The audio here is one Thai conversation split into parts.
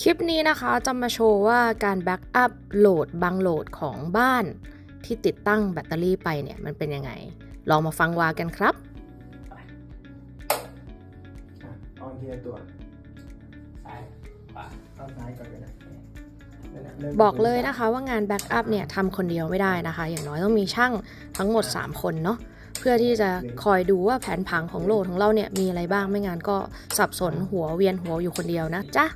คลิปนี้นะคะจะมาโชว์ว่าการแบ็กอัพโหลดบางโหลดของบ้านที่ติดตั้งแบตเตอรี่ไปเนี่ยมันเป็นยังไง ลองมาฟังวากันครับอะเอาทีละตัวซ้ายขวาเอาซ้ายก่อนก็ได้นั่นแหละริ่มบอกเลยนะคะว่างานแบ็กอัพเนี่ยทำคนเดียวไม่ได้นะคะ อย่างน้อยต้องมีช่างทั้งหมด 3 คนเนาะเพื่อที่จะคอยดูว่าแผนผังของโหลดของเราเนี่ยมีอะไรบ้างไม่งั้นก็สับสนหัวเวียนหัวอยู่คนเดียวนะจ๊ะ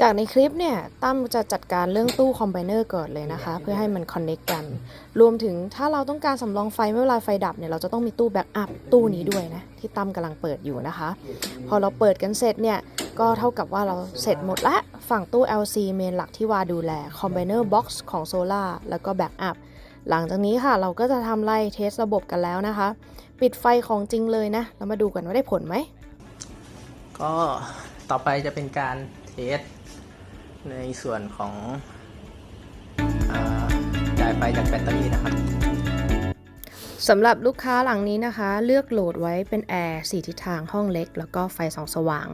จากในคลิปเนี่ยตั้มจะจัดการเรื่องตู้คอมไบเนอร์ก่อนเลยนะคะ เพื่อให้มันคอนเน c t กัน รวมถึงถ้าเราต้องการสำรองไฟเมื่อเวลาไฟดับเนี่ยเราจะต้องมีตู้แบ็กอัพตู้นี้ด้วยนะ ที่ตั้มกำลังเปิดอยู่นะคะ พอเราเปิดกันเสร็จเนี่ยก็เท่ากับว่าเราเสร็จหมดละฝั่งตู้ LC เมนหลักที่วาดูแล Combiner Box ของ Solar แล้วก็ Backup หลังจากนี้ค่ะเราก็จะทำไล่เทสระบบกันแล้วนะคะ ปิดไฟของจริงเลยนะแล้วมาดูกันว่าได้ผลไหมก็ต่อไปจะเป็นการเทส ในส่วนของจ่ายไฟจากแบตเตอรี่นะครับสำหรับลูกค้าหลังนี้นะคะ เลือกโหลดไว้เป็นแอร์สีทิศทางห้องเล็ก แล้วก็ไฟสองสว่าง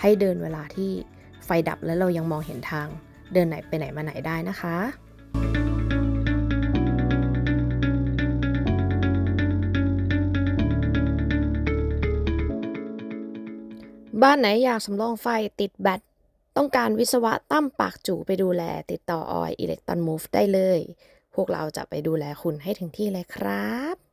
ให้เดินเวลาที่ไฟดับแล้วเรายังมองเห็นทาง เดินไหนไปไหนมาไหนได้นะคะบ้านไหนอยากสำรองไฟติดแบต ต้องการวิศวะตั้มปากจู่ไปดูแล ติดต่อออยอิเล็กตรอนมูฟได้เลย พวกเราจะไปดูแลคุณให้ถึงที่เลยครับ